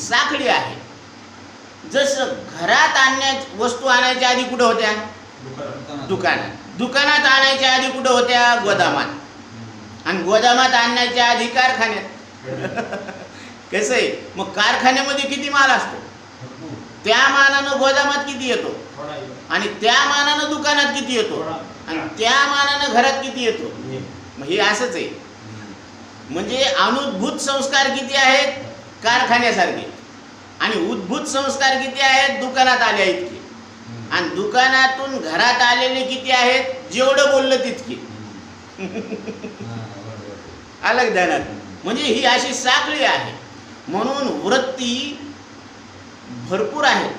साखळी आहे. जसं घरात आणण्या वस्तू आणायच्या आधी कुठं होत्या? दुकानात. दुकानात आणायच्या आधी कुठं होत्या? गोदामात. आणि गोदामात आणण्याच्या आधी कारखान्यात. कसं आहे? मग कारखान्यामध्ये किती माल असतो? त्या मानानं गोदामात किती येतो? आणि त्या मानानं दुकानात किती येतो? आणि त्या मानानं घरात किती येतो? मग हे असंच आहे. म्हणजे अनुद्भूत संस्कार किती आहेत? कारखान्यासारखे. आणि उद्भूत संस्कार किती आहेत? दुकानात आल्या इतके. आणि दुकानातून घरात आलेले किती आहेत? जेवढं बोललं तितके. अलग ध्यानात. म्हणजे ही अशी साखळी आहे. म्हणून वृत्ती भरपूर आहे.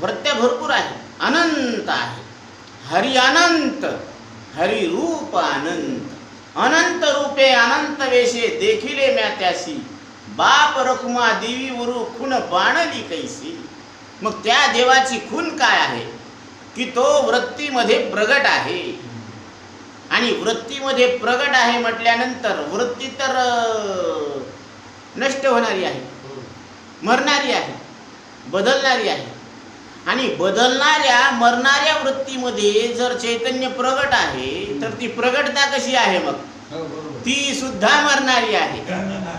वृत्त्या भरपूर आहे. अनंत आहे. हरी अनंत हरी रूप अनंत. अनंत रूपे अनंत वेशे देखिले म्या त्यासी. बाप रखुमा देवी खून बाणली कैसी? मग त्या देवाची खून काय आहे? की तो वृत्तीमध्ये प्रगट आहे. आणि वृत्तीमध्ये प्रगट आहे म्हटल्यानंतर वृत्ती तर नष्ट होणारी आहे. मरणारी आहे. बदलणारी आहे. आणि बदलणाऱ्या मरणाऱ्या वृत्तीमध्ये जर चैतन्य प्रगट आहे तर ती प्रगटता कशी आहे मग? ती सुद्धा मरणारी आहे.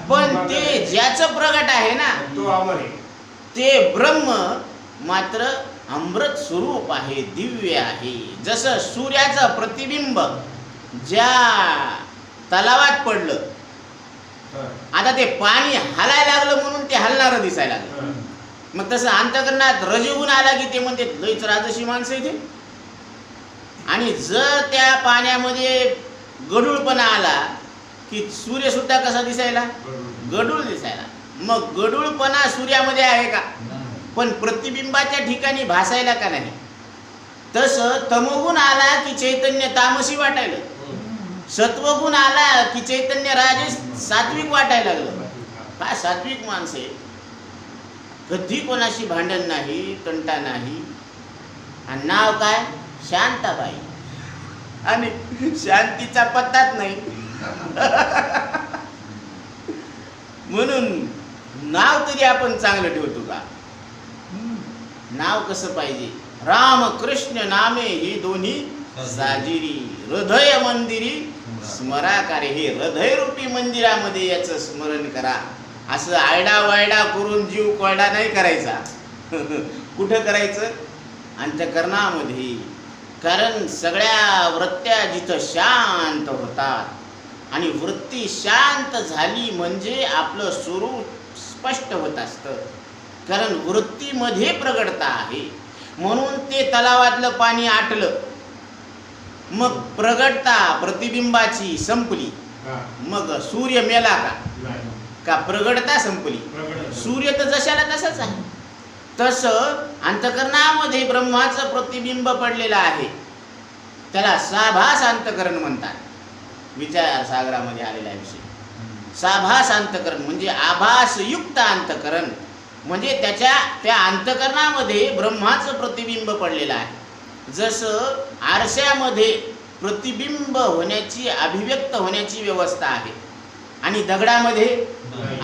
पण ते ज्याचं प्रगट आहे ना तो अमर आहे. ते ब्रह्म मात्र अमृत स्वरूप आहे दिव्य आहे. जसं सूर्याचं प्रतिबिंब ज्या तलावात पडलं आता ते पाणी हलायला लागलं म्हणून ते हलणारं दिसायला लागलं. मग तसं अंतकरणात रजगुण आला की ते म्हणते लईच राजशी माणसं इथे. आणि जर त्या पाण्यामध्ये गडूळपणा आला की सूर्य सुद्धा कसा दिसायला? गडूळ. दिसायला. मग गडूळपणा सूर्यामध्ये आहे का? पण प्रतिबिंबाच्या ठिकाणी भासायला का नाही? तसं तमोगुण आला की चैतन्य तामसी वाटायला. सत्वगुण आला की चैतन्य राजेश सात्विक वाटायला लागलं. काय सात्विक माणसं कधी कोणाशी भांडण नाही तंटा नाही. आणि नाव काय? शांताबाई. आणि शांतीचा पत्ताच नाही. म्हणून नाव तरी आपण चांगलं ठेवतो का? नाव कसं पाहिजे? राम कृष्ण नामे ही दोन्ही साजिरी. हृदय मंदिरी स्मराकारे. हे हृदय रूपी मंदिरामध्ये याचं स्मरण करा. असं आयडा वायडा करून जीव कोरडा नाही करायचा. कुठं करायचं? अंतकरणामध्ये कारण सगळ्या वृत्त्या जिथं शांत होतात आणि वृत्ती शांत झाली म्हणजे आपलं स्वरूप स्पष्ट होत असतं. कारण वृत्तीमध्ये प्रगटता आहे. म्हणून ते तलावातलं पाणी आटलं. मग प्रगटता प्रतिबिंबाची संपली. मग सूर्य मेला का? का प्रगटता संपली? सूर्य तर जशाला तसाच आहे. तसं अंतकरणामध्ये ब्रह्माचं प्रतिबिंब पडलेलं आहे. त्याला साभास अंतकरण म्हणतात. विचार सागरामध्ये आलेला विषय. साभास अंतकरण म्हणजे आभासयुक्त अंतकरण. म्हणजे त्याच्या त्या अंतकरणामध्ये ब्रह्माचं प्रतिबिंब पडलेलं आहे. जसं आरशामध्ये प्रतिबिंब होण्याची अभिव्यक्त होण्याची व्यवस्था आहे. आणि दगडामध्ये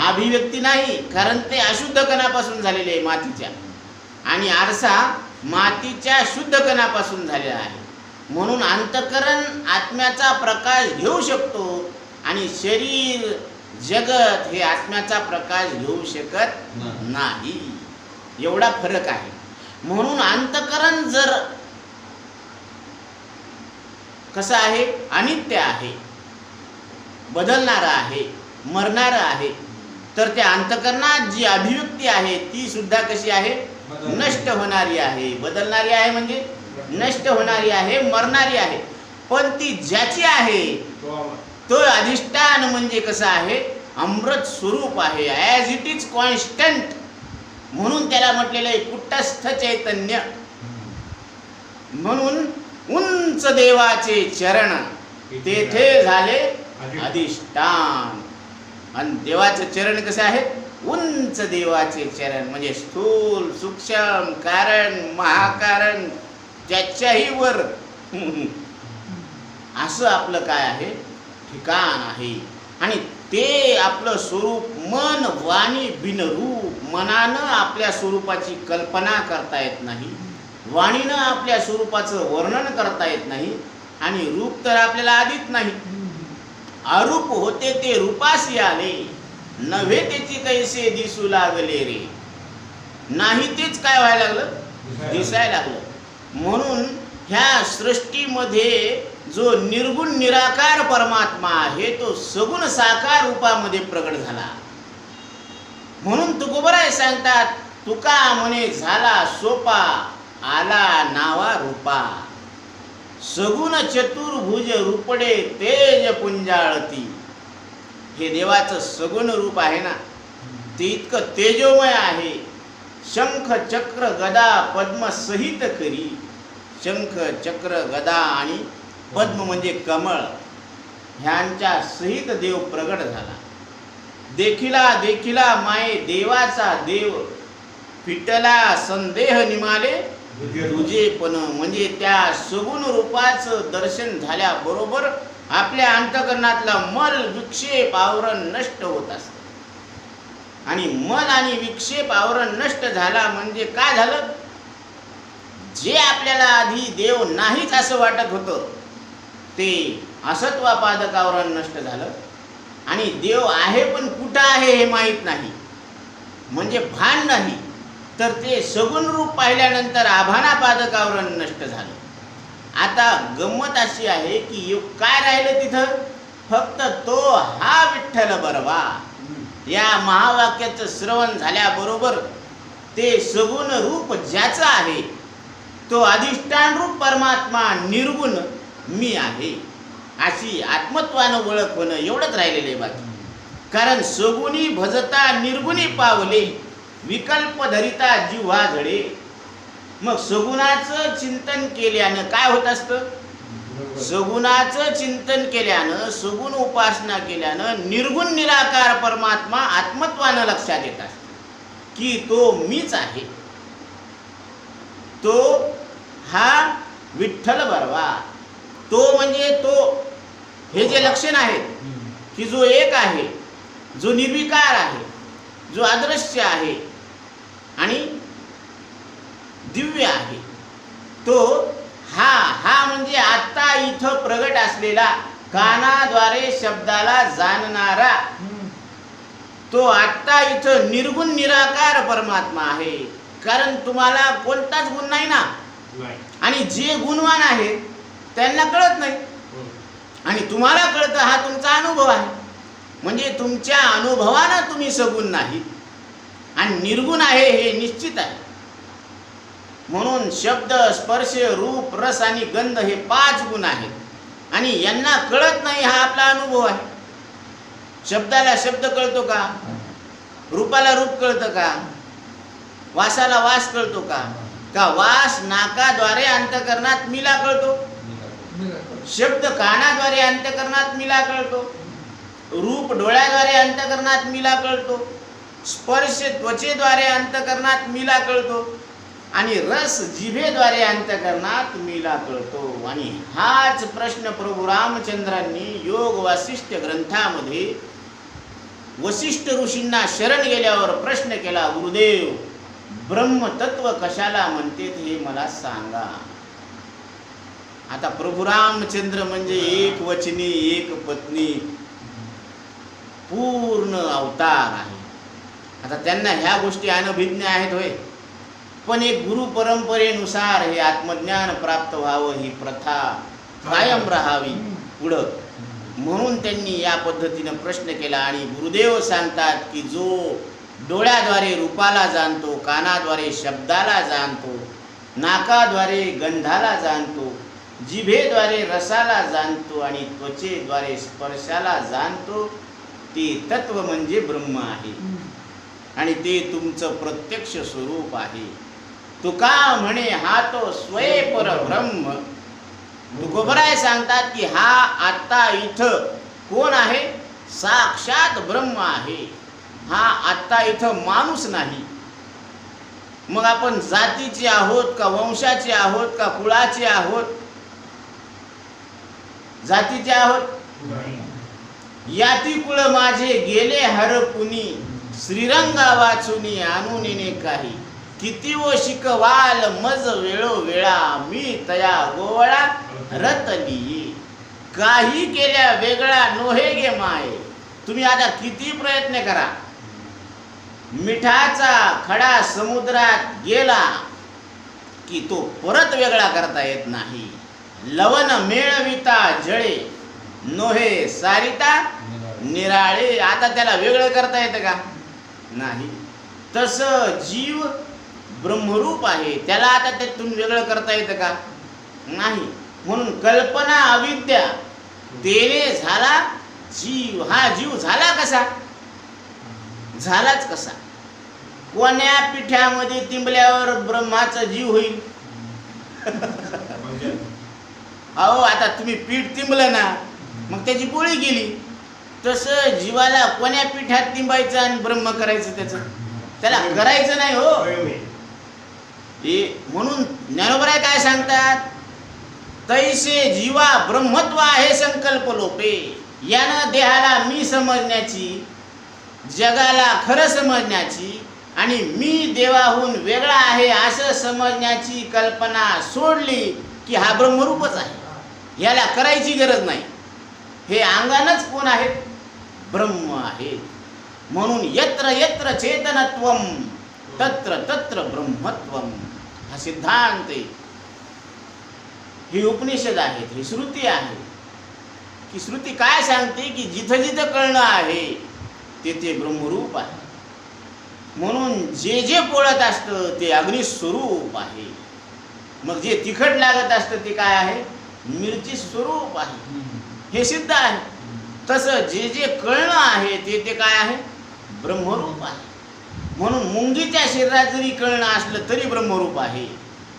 अभिव्यक्ती नाही कारण ते अशुद्ध कणापासून झालेले आहे मातीच्या. आणि आरसा मातीच्या शुद्ध कणापासून झालेला आहे. म्हणून अंतकरण आत्म्याचा प्रकाश घेऊ शकतो आणि शरीर जगत हे आत्म्याचा प्रकाश घेऊ शकत नाही. एवढा फरक आहे. म्हणून अंतकरण जर कसं आहे? अनित्य आहे. बदलणारं आहे मरणारं आहे. तर त्या अंतकरणात जी अभिव्यक्ती आहे ती सुद्धा कशी आहे? नष्ट होणारी आहे. बदलणारी आहे म्हणजे? नष्ट होणारी आहे मरणारी आहे. पण ती ज्याची आहे तो अधिष्ठान म्हणजे कसं आहे? अमृत स्वरूप आहे. ॲज इट इज कॉन्स्टंट म्हणून त्याला म्हटलेलं आहे कुटस्थ चैतन्य. म्हणून उंच देवाचे चरण तेथे झाले अधिष्ठान. आणि देवाचे चरण कसे आहेत उंच देवाचे चरण. म्हणजे स्थूल सूक्ष्म कारण महाकारण ज्याच्याही वर. असं आपलं काय आहे? ठिकाण आहे. आणि ते आपलं स्वरूप मन वाणी बिनरूप मनानं आपल्या स्वरूपाची कल्पना करता येत नाही. वाणीनं आपल्या स्वरूपाचं वर्णन करता येत नाही. आणि रूप तर आपल्याला आधीच नाही. अरूप होते ते रूपासी आले नव्हे त्याची कैसे दिसू लागले रे. नाही तेच काय व्हायला लागलं? दिसायला लागलं. म्हणून ह्या सृष्टीमध्ये जो निर्गुण निराकार परमात्मा आहे तो सगुण साकार रूपामध्ये प्रगट झाला. म्हणून तुकोबराय सांगतात तुका म्हणे झाला सोपा आला नावा रूपा. सगुण चतुर्भुज रूपडे तेज पुंजाळती. हे देवाचं सगुण रूप आहे ना? ते इतकं तेजोमय आहे. शंख चक्र गदा पद्म सहित करी. शंख चक्र गदा आणि पद्म म्हणजे कमळ. ह्यांच्या सहित देव प्रगट झाला. देखिला देखिला माये देवाचा देव. पिटला संदेह निमाले. तुझे म्हणजे त्या सगुण रूपाचं दर्शन झाल्याबरोबर आपल्या अंतकरणातला मल विक्षेप आवरण नष्ट होत असत. आणि मल आणि विक्षेप आवरण नष्ट झाला म्हणजे काय झालं? जे आपल्याला आधी देव नाहीच असं वाटत होतं ते असत्वापादक आवरण नष्ट झालं. आणि देव आहे पण कुठं आहे हे माहीत नाही. म्हणजे भान नाही. तर ते सगुण रूप पाहिल्यानंतर आभानापादक आवरण नष्ट झालं. आता गंमत अशी आहे की यो- काय राहिलं तिथं? फक्त तो हा विठ्ठल बरवा. या महावाक्याचं श्रवण झाल्याबरोबर ते सगुण रूप ज्याचं आहे तो अधिष्ठान रूप परमात्मा निर्गुण मी आहे. अशी आत्मत्वानं ओळख होणं एवढंच राहिलेलं आहे बाकी. कारण सगुणी भजता निर्गुणी पावले. विकल्प धरिता जिव्हा झडे मग सगुणाचं चिंतन केल्यानं काय होत असतं? सगुणाचं चिंतन केल्यानं सगुण उपासना केल्यानं निर्गुण निराकार परमात्मा आत्मत्वानं लक्षात येत असतो. की तो मीच आहे. तो हा विठ्ठल बरवा तो म्हणजे तो हे जे लक्षण आहेत की जो एक आहे जो निर्विकार आहे जो अदृश्य आहे आणि दिव्य आहे. तो हा हा म्हणजे आता इथं प्रगट असलेला कानाद्वारे शब्दाला जाणणारा. तो आत्ता इथं निर्गुण निराकार परमात्मा आहे. कारण तुम्हाला कोणताच गुण नाही ना? आणि जे गुणवान आहेत त्यांना कळत नाही. आणि तुम्हाला कळतं हा तुमचा अनुभव आहे. म्हणजे तुमच्या अनुभवानं तुम्ही सगुण नाही. आणि निर्गुण आहे हे निश्चित आहे. म्हणून शब्द स्पर्श रूप रस आणि गंध हे पाच गुण आहेत. आणि यांना कळत नाही हा आपला अनुभव आहे. शब्दाला शब्द कळतो का? रूपाला रूप कळतं का? वासाला वास कळतो का? का वास नाकाद्वारे अंतकरणात मिला कळतो? शब्द कानाद्वारे अंतकरणात मिला कळतो? रूप डोळ्याद्वारे अंतकरणात मिला कळतो? स्पर्श त्वचेद्वारे अंतकरणात मिला कळतो आणि रस जिभेद्वारे अंतकरणात मिला कळतो. आणि हाच प्रश्न प्रभू रामचंद्रांनी योग वासिष्ठ ग्रंथामध्ये वसिष्ठ ऋषींना शरण गेल्यावर प्रश्न केला गुरुदेव ब्रह्मतत्व कशाला म्हणते हे मला सांगा. आता प्रभू रामचंद्र म्हणजे एक वचनी एक पत्नी पूर्ण अवतार आहे. आता त्यांना ह्या गोष्टी अनभिज्ञ आहेत होय. पण एक गुरु परंपरेनुसार हे आत्मज्ञान प्राप्त व्हावं ही प्रथा कायम राहावी पुढं. म्हणून त्यांनी या पद्धतीनं प्रश्न केला आणि गुरुदेव सांगतात की जो डोळ्याद्वारे रूपाला जाणतो कानाद्वारे शब्दाला जाणतो नाकाद्वारे गंधाला जाणतो जिभेद्वारे रसाला जाणतो आणि त्वचेद्वारे स्पर्शाला जाणतो ते तत्व म्हणजे ब्रह्म आहे. आणि ते तुमचं प्रत्यक्ष स्वरूप आहे. तुका म्हणे हा तो स्वयंपर ब्रह्म तुकोबराय सांगतात की हा आत्ता इथं कोण आहे? साक्षात ब्रह्म आहे. हा आत्ता इथं माणूस नाही. मग आपण जातीचे आहोत का वंशाचे आहोत का कुळाचे आहोत? जातीचे आहोत? याती कुळ माझे गेले हरपुनी श्रीरंगा वाचुनी आणून काही. किती वो शिकवाल मज वेळो वेळा. मी तया गोवळा रतली काही केल्या वेगळा नोहे गे माय. तुम्ही आता किती प्रयत्न करा. मिठाचा खडा समुद्रात गेला की तो परत वेगळा करता येत नाही. लवण मेळविता जळे. नोहे सारिता निराळे. आता त्याला वेगळं करता येतं का? नाही. तसं जीव ब्रह्मरूप आहे. त्याला आता त्यातून वेगळं करता येतं का? नाही. म्हणून कल्पना अविद्या तेने झाला जीव. हा जीव झाला कसा? झालाच कसा? कोण्या पिठ्यामध्ये तिंबल्यावर ब्रह्माचा जीव होईल? अहो आता तुम्ही पीठ तिंबलं ना मग त्याची पोळी गेली तसं जीवाला कोण्या पिठात तिंबायचं आणि ब्रह्म करायचं त्याचं? त्याला करायचं नाही हो. हे म्हणून ज्ञानोबराय काय सांगतात? तैसे जीवा ब्रह्मत्व आहे संकल्प लोपे. यानं देहाला मी समजण्याची जगाला खरं समजण्याची आणि मी देवाहून वेगळा आहे असं समजण्याची कल्पना सोडली की हा ब्रह्मरूपच आहे. याला करायची गरज नाही. हे अंगानच कोण आहेत? ब्रह्म आहे. म्हणून यत्र यत्र चेतनत्व तत्र तत्र ब्रह्मत्व. हा सिद्धांत आहे. ही उपनिषद आहेत ही श्रुती आहे. की श्रुती काय सांगते की जिथं जिथं कळणं आहे तेथे ब्रह्मरूप आहे. म्हणून जे जे पोळत असतं ते अग्निस्वरूप आहे. मग जे तिखट लागत असतं ते काय आहे? मिरची स्वरूप आहे. हे सिद्ध आहे. तसं जे जे कळणं आहे ते ते काय आहे? ब्रह्मरूप आहे. म्हणून मुंगीच्या शरीरात जरी कळणं असलं तरी ब्रह्मरूप आहे.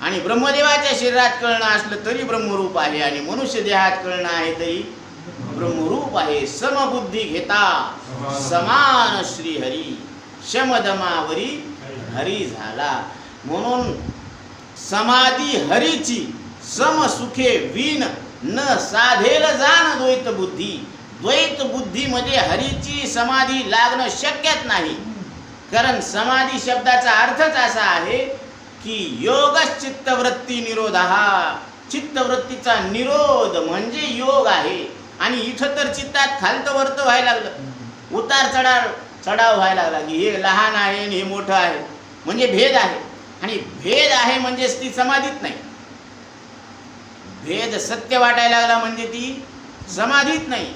आणि ब्रह्मदेवाच्या शरीरात कळणं असलं तरी ब्रह्मरूप आहे. आणि मनुष्य देहात कळणं आहे तरी ब्रह्मरूप आहे. समबुद्धी घेता समान श्रीहरी शमदमावरी हरी झाला. म्हणून समाधी हरीची समसुखे विन न साधेल जाण द्वैत बुद्धी. द्वैत बुद्धीमध्ये हरीची समाधी लागणं शक्यच नाही. कारण समाधी शब्दाचा अर्थच असा आहे की योग चित्तवृत्ती निरोध. हा चित्तवृत्तीचा निरोध म्हणजे योग आहे. आणि इथं तर चित्तात खालतं वरतं व्हायला लागलं. उतार चढाव चढाव व्हायला लागला की हे लहान आहे आणि हे मोठं आहे. म्हणजे भेद आहे. आणि भेद आहे म्हणजेच ती समाधीत नाही. भेद सत्य वाटायला लागला म्हणजे ती समाधीत नाही.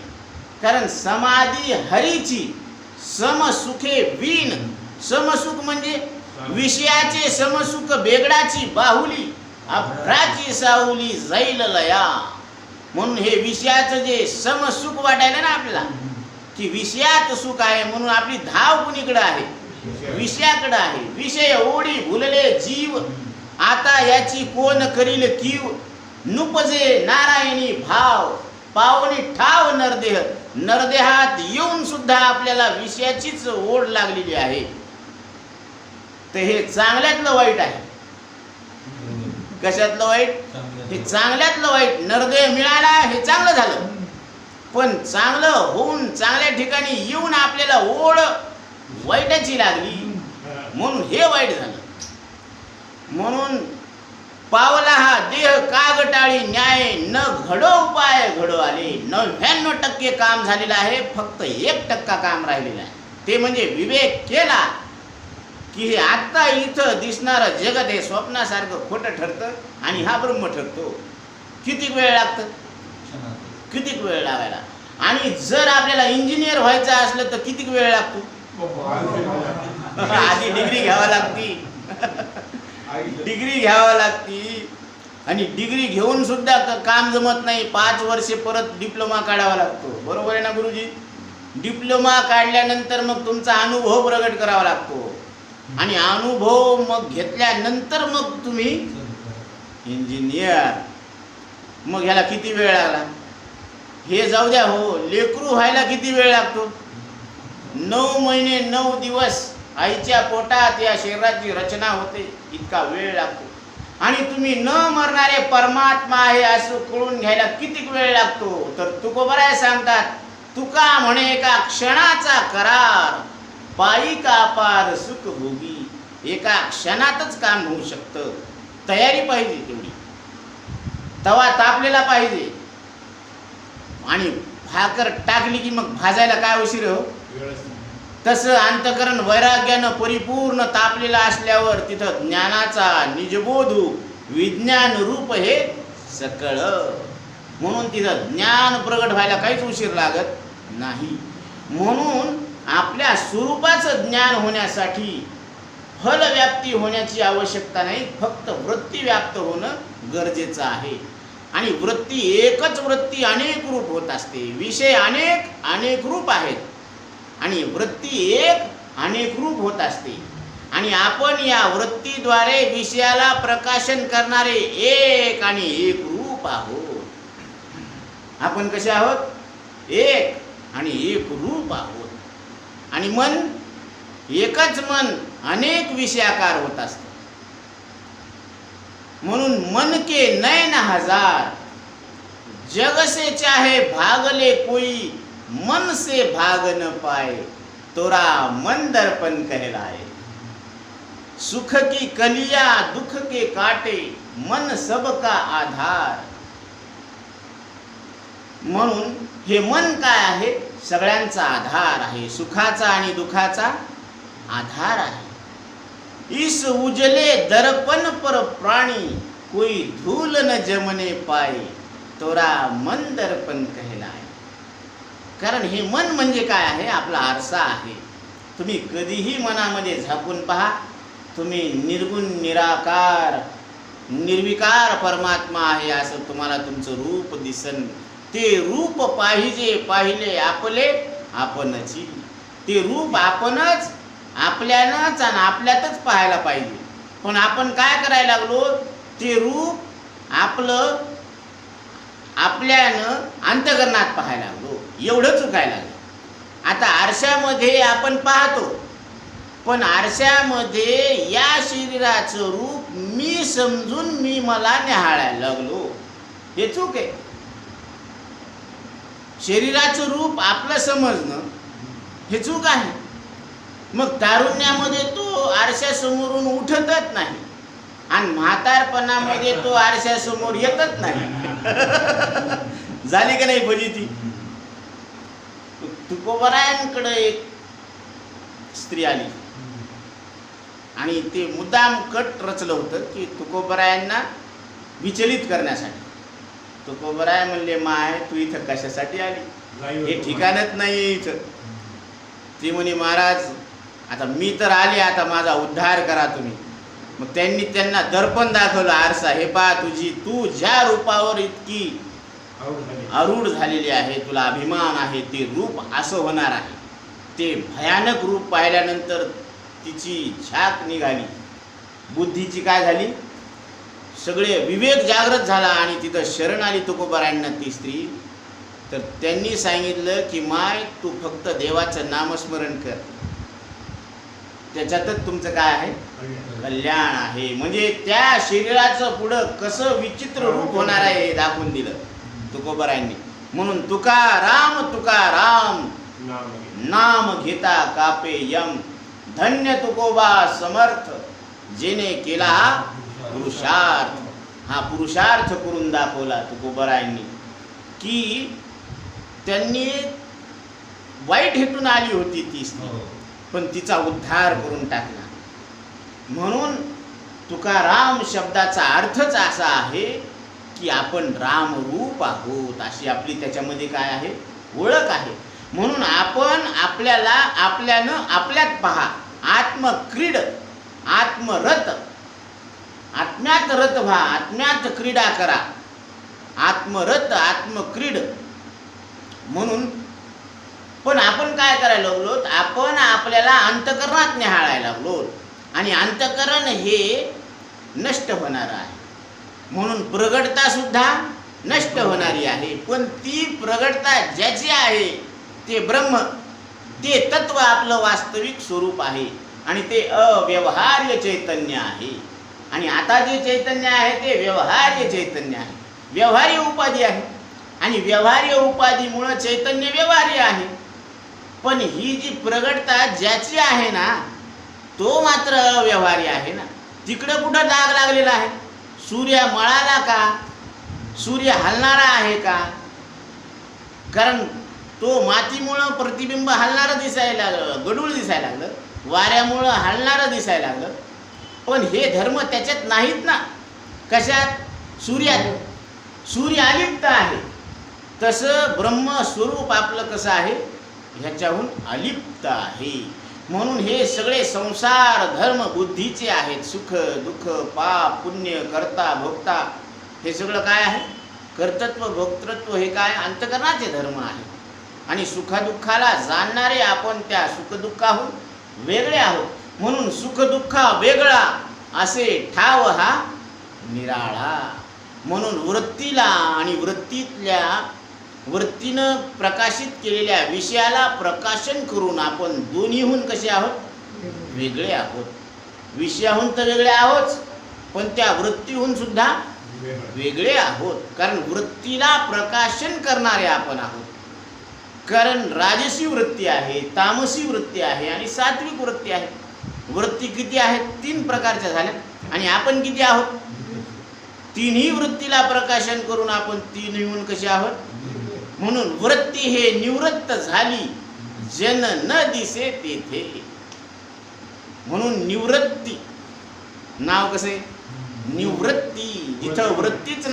कारण समाधी हरीची समसुखे वीण. समसुख म्हणजे विषयाचे समसुख बेगडाची बाहुली अभ्राची साहुली जाईल लया. म्हणून हे विषयाचं जे समसुख वाटायला ना आपल्याला की विषयात सुख आहे म्हणून आपली धाव कुणीकडे आहे? विषयाकडे आहे. विषय ओढी भुलले जीव आता याची कोण करील कीव? नुपजे नारायणी भाव पावनी ठाव नरदेह. नरदेहात येऊन सुद्धा आपल्याला विषयाचीच ओढ लागलेली आहे. तर हे चांगल्यातलं वाईट आहे. कशातलं वाईट? हे चांगल्यातलं वाईट. नरदेह मिळाला हे चांगलं झालं. पण चांगलं होऊन चांगल्या ठिकाणी येऊन आपल्याला ओढ वाईटाची लागली. म्हणून हे वाईट झालं. म्हणून पावला हा देह कागटाळी न्याय न घडो उपाय घडो आले. नव्याण्णव टक्के काम झालेलं आहे फक्त एक टक्का काम राहिलेलं आहे. ते म्हणजे विवेक केला की हे आत्ता इथं दिसणारं जगत हे स्वप्नासारखं खोटं ठरतं आणि हा ब्रह्म ठरतो. किती वेळ लागतं? किती वेळ लागायला आणि जर आपल्याला इंजिनियर व्हायचं असलं तर किती वेळ लागतो? आधी डिग्री घ्यावी लागती. डिग्री घ्यावी लागती. आणि डिग्री घेऊन सुद्धा काम जमत नाही. पाच वर्षे परत डिप्लोमा काढावा लागतो. बरोबर आहे ना गुरुजी? डिप्लोमा काढल्यानंतर मग तुमचा अनुभव प्रगट करावा लागतो. आणि अनुभव मग घेतल्यानंतर मग तुम्ही इंजिनियर मग ह्याला किती वेळ लागला हे जाऊ द्या हो. लेकरू व्हायला किती वेळ लागतो? नऊ महिने नऊ दिवस. आईच्या पोटात या शरीराची रचना होते. इतका वेळ लागतो. आणि तुम्ही न मरणारे परमात्मा आहे असं कळून घ्यायला किती वेळ लागतो? तर तुकोबराय सांगतात तुका म्हणे एका क्षणाचा करार पायी का पार सुख भोगी एका क्षणातच काम होऊ शकतं. तयारी पाहिजे तेवढी. तवा तापलेला पाहिजे. आणि भाकर टाकली की मग भाजायला काय उशीर हो? तसं अंतकरण वैराग्यानं परिपूर्ण तापलेलं असल्यावर तिथं ज्ञानाचा निजबोधू विज्ञान रूप हे सकळ. म्हणून तिथं ज्ञान प्रगट व्हायला काहीच उशीर लागत नाही. म्हणून आपल्या स्वरूपाचं ज्ञान होण्यासाठी फलव्याप्ती होण्याची आवश्यकता नाही फक्त वृत्ती व्याप्त होणं गरजेचं आहे. आणि वृत्ती एकच वृत्ती अनेक रूप होत असते. विषय अनेक अनेक रूप आहेत. आणि वृत्ती एक अनेक रूप होत असते. आणि आपण या वृत्तीद्वारे विषयाला प्रकाशन करणारे एक आणि एक रूप आहोत. आपण कसे आहोत? एक आणि एक रूप आहोत. आणि मन एकच मन अनेक विषयाकार होत असतं. म्हणून मन के नयन हजार जग से चाहे भागले कोई मन से भाग न पाए तोरा मन दर्पण कहलाए। सुख की कलिया दुख के काटे मन सबका आधार। म्हणून हे मन काय आहे? सगळ्यांचा आधार आहे सुखाचा आणि दुखाचा आधार आहे. इस उजले दर्पण पर प्राणी कोई धूल न जमने पाए तोरा मन दर्पण कहलाय कारण हे मन म्हणजे काय आहे? आपला आरसा आहे. तुम्ही कधीही मनामध्ये झाकून पहा. तुम्ही निर्गुण निराकार निर्विकार परमात्मा आहे असं तुम्हाला तुमचं रूप दिसन. ते रूप पाहिजे पाहिले आपले आपणची. ते रूप आपणच आपल्यानंच आणि आपल्यातच पाहायला पाहिजे. पण आपण काय करायला लागलो? ते रूप आपलं आपल्यानं अंतकरणात पाहायला लागलो. एवढं चुकायला लागलं. आता आरशामध्ये आपण पाहतो. पण आरशामध्ये या शरीराचं रूप मी समजून मी मला निहाळायला लागलो. हे चूक आहे. शरीराचं रूप आपलं समजणं हे चूक आहे. मग तारुण्यामध्ये तो आरशासमोरून उठतच नाही. आणि म्हातारपणामध्ये तो आरशासमोर येतच नाही. झाली का नाही फजिती तुकोबरायांकडे एक स्त्री आली. आणि ते मुद्दाम कट रचलं होतं की तुकोबरायांना विचलित करण्यासाठी. तुकोबराय म्हणले माय तू इथं कशासाठी आली? हे ठिकाणच नाही इथं. ती म्हणे महाराज आता मी तर आले आता माझा उद्धार करा तुम्ही. मग त्यांनी त्यांना दर्पण दाखवलं आरसा हे पहा तुझी तू ज्या रूपावर इतकी आरूढ झालेली आहे तुला अभिमान आहे ते रूप असं होणार आहे. ते भयानक रूप पाहिल्यानंतर तिची झाक निघाली. बुद्धीची काय झाली? सगळे विवेक जागृत झाला आणि तिथं शरण आली तुकोबारायांना ती स्त्री. तर त्यांनी सांगितलं की माय तू फक्त देवाचं नामस्मरण कर. त्याच्यातच तुमचं काय आहे? कल्याण आहे. म्हणजे त्या शरीराचं पुढं कसं विचित्र रूप होणार आहे हे दाखवून दिलं तुकोबरायांनी. म्हणून तुका राम तुका राम नाम घेता कापे यम. धन्य तुकोबा समर्थ जेने केला हा पुरुषार्थ. हा पुरुषार्थ करून दाखवला तुकोबरायांनी. की त्यांनी वाईट हेतून आली होती ती स्त्री. पण तिचा उद्धार करून टाकला. म्हणून तुकाराम शब्दाचा अर्थच असा आहे की आपण रामरूप आहोत अशी आपली त्याच्यामध्ये काय आहे? ओळख आहे. म्हणून आपण आपल्याला आपल्यानं आपल्यात पहा. आत्मक्रीड आत्मरत आत्म्यात रथ व्हा आत्म्यात क्रीडा करा. आत्मरत आत्मक्रीड. म्हणून पण आपण काय करायला लागलो आपण आपल्याला अंतकरणात निहाळायला लागलो आणि अंतकरण हे नष्ट होणार आहे. म्हणून प्रगटता सुद्धा नष्ट होणारी आहे. पण ती प्रगटता ज्याची आहे ते ब्रह्म ते तत्व आपलं वास्तविक स्वरूप आहे आणि ते अव्यवहार्य चैतन्य आहे. आणि आता जे चैतन्य आहे ते व्यवहार्य चैतन्य आहे. व्यवहार्य उपाधी आहे. आणि व्यवहार्य उपाधीमुळं चैतन्य व्यवहार्य आहे. पण ही जी प्रगटता ज्याची आहे ना तो मात्र अव्यवहार्य आहे ना. तिकडं कुठं डाग लागलेला आहे? सूर्य मळाला का? सूर्य हलणारा आहे का? कारण तो मातीमुळं प्रतिबिंब हलणारं दिसायला लागलं गडूळ दिसायला लागलं वाऱ्यामुळं हलणारं दिसायला लागलं. पण हे धर्म त्याच्यात नाहीत ना. कशात? सूर्यात. सूर्य अलिप्त आहे. तसं ब्रह्मस्वरूप आपलं कसं आहे? ह्याच्याहून अलिप्त आहे. म्हणून हे सगळे संसार धर्म बुद्धीचे आहेत. सुख दुःख पाप पुण्य कर्ता भोक्ता हे सगळं काय आहे? कर्तृत्व भोक्तृत्व हे काय? अंतकरणाचे धर्म आहे आणि सुखदुःखाला जाणणारे आपण त्या सुखदुःखाहून वेगळे आहोत. म्हणून सुखदुःखा वेगळा असे ठाव हा निराळा. म्हणून वृत्तीला आणि वृत्तीतल्या वृत्तीनं प्रकाशित केलेल्या विषयाला प्रकाशन करून आपण दोन्हीहून कसे आहोत? वेगळे आहोत. विषयाहून तर वेगळे आहोत पण त्या वृत्तीहून सुद्धा वेगळे आहोत. कारण वृत्तीला प्रकाशन करणारे आपण आहोत. कारण राजसी वृत्ती आहे तामसी वृत्ती आहे आणि सात्विक वृत्ती आहे. वृत्ती किती आहेत? तीन प्रकारच्या झाल्या आणि आपण किती आहोत? तिन्ही वृत्तीला प्रकाशन करून आपण तीनहून कसे आहोत? म्हणून वृत्ती हे निवृत्त झाली. जन न दिसे तेथे. म्हणून निवृत्ती. नाव कसे? निवृत्ती. जिथं वृत्तीच